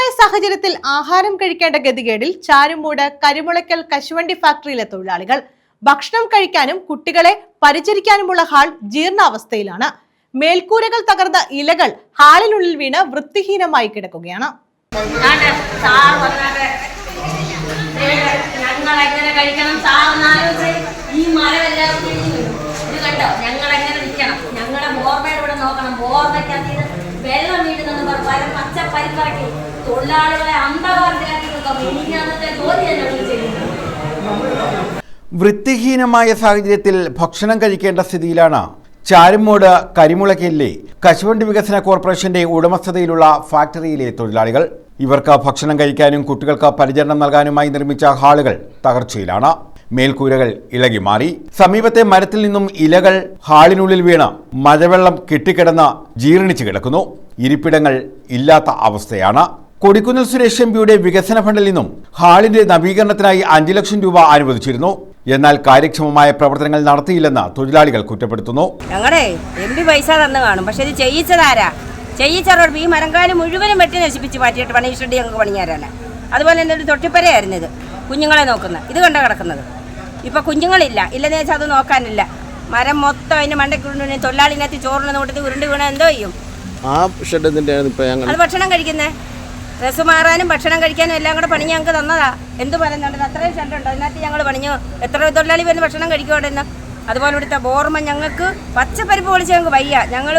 വൃത്തിഹീനമായ സാഹചര്യത്തിൽ ആഹാരം കഴിക്കേണ്ട ഗതികേടിൽ ചാരുമൂട് കരിമുളയ്ക്കൽ കശുവണ്ടി ഫാക്ടറിയിലെ തൊഴിലാളികൾ. ഭക്ഷണം കഴിക്കാനും കുട്ടികളെ പരിചരിക്കാനുമുള്ള ഹാൾ ജീർണാവസ്ഥയിലാണ്. മേൽക്കൂരകൾ തകർന്ന ഇലകൾ ഹാളിനുള്ളിൽ വീണ് വൃത്തിഹീനമായി കിടക്കുകയാണ്. ഞങ്ങൾ എങ്ങനെ നിൽക്കണം? ഞങ്ങളുടെ ബോർമയുടെ ഇവിടെ നോക്കണം. ബോർമയ്ക്കകത്ത് ഇത് വെള്ളം വീഴുന്നെന്ന് പറഞ്ഞ്. പച്ച പരിപ്പാക്കി തൊഴിലാളികളെ അന്ധകാരത്തിലാക്കി ചെയ്യുന്നത് വൃത്തിഹീനമായ സാഹചര്യത്തിൽ ഭക്ഷണം കഴിക്കേണ്ട സ്ഥിതിയിലാണ്. ചാരുമോട് കരിമുളകില്ലെ കശുവണ്ടി വികസന കോർപ്പറേഷന്റെ ഉടമസ്ഥതയിലുള്ള ഫാക്ടറിയിലെ തൊഴിലാളികൾ. ഇവർക്ക് ഭക്ഷണം കഴിക്കാനും കുട്ടികൾക്ക് പരിചരണം നൽകാനുമായി നിർമ്മിച്ച ഹാളുകൾ തകർച്ചയിലാണ്. മേൽക്കൂരകൾ ഇളകി മാറി. സമീപത്തെ മരത്തിൽ നിന്നും ഇലകൾ ഹാളിനുള്ളിൽ വീണ് മഴവെള്ളം കെട്ടിക്കിടന്ന് ജീർണിച്ചു കിടക്കുന്നു. ഇരിപ്പിടങ്ങൾ ഇല്ലാത്ത അവസ്ഥയാണ്. കൊടിക്കുന്നിൽ സുരേഷ് എം പിയുടെ വികസന ഫണ്ടിൽ നിന്നും ഹാളിന്റെ നവീകരണത്തിനായി അഞ്ചു ലക്ഷം രൂപ അനുവദിച്ചിരുന്നു. എന്നാൽ കാര്യക്ഷമമായ പ്രവർത്തനങ്ങൾ നടത്തിയില്ലെന്ന് തൊഴിലാളികൾ കുറ്റപ്പെടുത്തുന്നു. ഞങ്ങളെ പൈസ തന്നു കാണും? പക്ഷെ ഇത് ചെയ്യിച്ചതാരാ? ചെയ്യിച്ചവരോട് ഈ മരംകാലം മുഴുവനും വെട്ടി നശിപ്പിച്ച് മാറ്റിയിട്ട് പണി ഷെഡി ഞങ്ങൾക്ക് പണിയാരാണ്. അതുപോലെ തന്നെ ഒരു തൊട്ടിപ്പരയായിരുന്നു ഇത്. കുഞ്ഞുങ്ങളെ നോക്കുന്നത്. ഇത് കണ്ട കിടക്കുന്നത്. ഇപ്പൊ കുഞ്ഞുങ്ങളില്ല. ഇല്ലെന്ന് വെച്ചാൽ അത് നോക്കാനില്ല. മരം മൊത്തം അതിന് മണ്ടയ്ക്കുരുണ്ടി തൊഴിലാളിനകത്ത് ചോറിന് നോട്ടത്തിൽ ഉരുണ്ട് വീണ എന്തോ ചെയ്യും? ആ അത് ഭക്ഷണം കഴിക്കുന്നേ? ഡ്രസ്സ് മാറാനും ഭക്ഷണം കഴിക്കാനും എല്ലാം കൂടെ പണി ഞങ്ങൾക്ക് തന്നതാ. എന്ത് പറയുന്നുണ്ട്? അത്രയും ഷെഡുണ്ട് അതിനകത്ത് ഞങ്ങൾ പണിഞ്ഞു. എത്ര തൊഴിലാളി വരുന്ന ഭക്ഷണം കഴിക്കുവാണ്ടെന്ന് അതുപോലെ ഇവിടുത്തെ ബോർമ ഞങ്ങൾക്ക് പച്ചപ്പരിപ്പ് പൊളിച്ച് ഞങ്ങൾക്ക് വയ്യ. ഞങ്ങൾ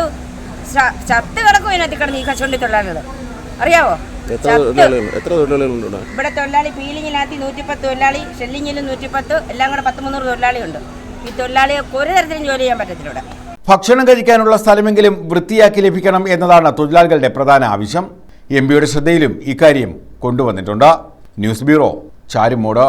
ചത്ത് കിടക്കും ഇതിനകത്ത് കിടന്ന് ഈ കശുവണ്ടി തൊഴിലാളികൾ അറിയാവോ? എത്ര തൊഴിലാളികളുണ്ട് ഇവിടെ? തൊഴിലാളി തൊഴിലാളി പീലിങ്ങിനകത്ത് നൂറ്റിപ്പത്ത് തൊഴിലാളി ഷെല്ലിങ്ങിലും നൂറ്റിപ്പത്ത് എല്ലാം കൂടെ പത്ത് മുന്നൂറ് തൊഴിലാളിയുണ്ട്. ഈ തൊഴിലാളികൾക്ക് ഒരു തരത്തിലും ജോലി ചെയ്യാൻ പറ്റത്തില്ല ഇവിടെ ഭക്ഷണം കഴിക്കാനുള്ള സ്ഥലമെങ്കിലും വൃത്തിയാക്കി ലഭിക്കണം എന്നതാണ് തൊഴിലാളികളുടെ പ്രധാന ആവശ്യം. എം പിയുടെ ശ്രദ്ധയിലും ഇക്കാര്യം കൊണ്ടുവന്നിട്ടുണ്ട്. News bureau Charummoodu.